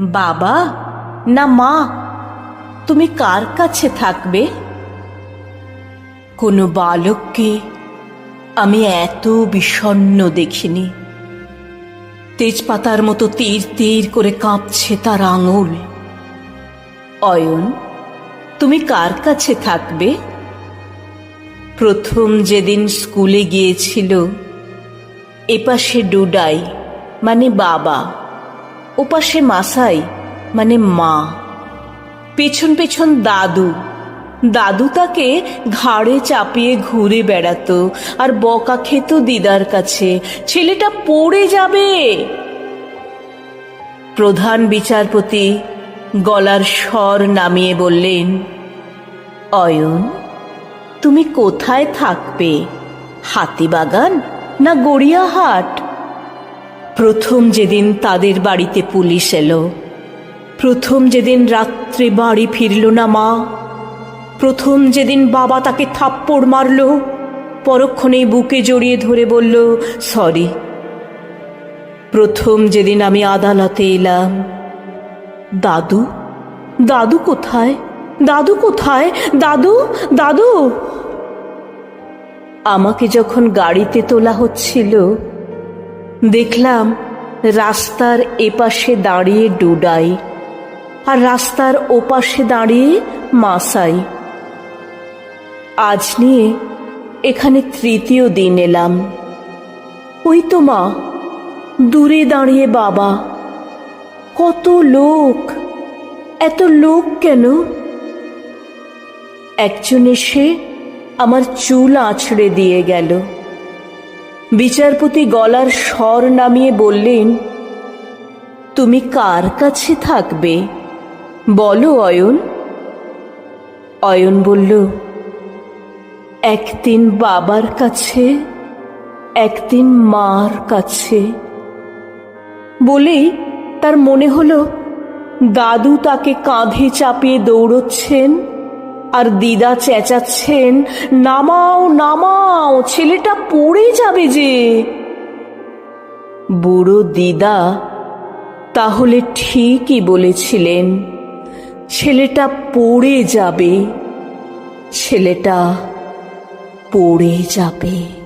বাবা, না মা, তুমি কার কাছে থাকবে? কোনো বালককে আমি এত বিষণ্ণ দেখিনি। তেজপাতার মতো তীর তীর করে কাঁপছে তার আঙুল। অয়ন, তুমি কার কাছে থাকবে? প্রথম যেদিন স্কুলে গিয়েছিল, এপাশে ডুডাই মানে বাবা ওপাশে মাসাই মানে মা। পেছন পেছন দাদু। দাদু তাকে ঘাড়ে চাপিয়ে ঘুরে বেড়াতো আর বকা খেত দিদার কাছে, ছেলেটা পড়ে যাবে! প্রধান বিচারপতি গলার স্বর নামিয়ে বললেন, অয়ন, তুমি কোথায় থাকবে? হাতিবাগান না গড়িয়াহাট? প্রথম যেদিন তাদের বাড়িতে পুলিশ এলো। প্রথম যেদিন রাত্রে বাড়ি ফিরল না মা। প্রথম যেদিন বাবা তাকে থাপ্পড় মারল, পরক্ষণেই বুকে জড়িয়ে ধরে বলল, সরি। প্রথম যেদিন আমি আদালতে এলাম, দাদু দাদু কোথায়? দাদু কোথায়? দাদু দাদু! আমাকে যখন গাড়িতে তোলা হচ্ছিল দেখলাম রাস্তার এপাশে দাঁড়িয়ে ডুডাই আর রাস্তার ওপাশে দাঁড়িয়ে মাসাই। আজ নিয়ে এখানে তৃতীয় দিন এলাম। ওই তো মা, দূরে দাঁড়িয়ে বাবা। কত লোক, এত লোক কেন? একজন এসে আমার চুল আছড়ে দিয়ে গেল। বিচারপতি গলার স্বর নামিয়ে বললেন, তুমি কার কাছে থাকবে? বলো, অয়ন। অয়ন বলল, একদিন বাবার কাছে, একদিন মার কাছে। বলেই তার মনে হলো, দাদু তাকে কাঁধে চাপিয়ে দৌড়চ্ছেন। আর দিদা চেঁচাচ্ছেন, নামাও নামাও, ছেলেটা পড়ে যাবে যে। বুড়ো দিদা তাহলে ঠিকই বলেছিলেন, ছেলেটা পড়ে যাবে, ছেলেটা পড়ে যাবে।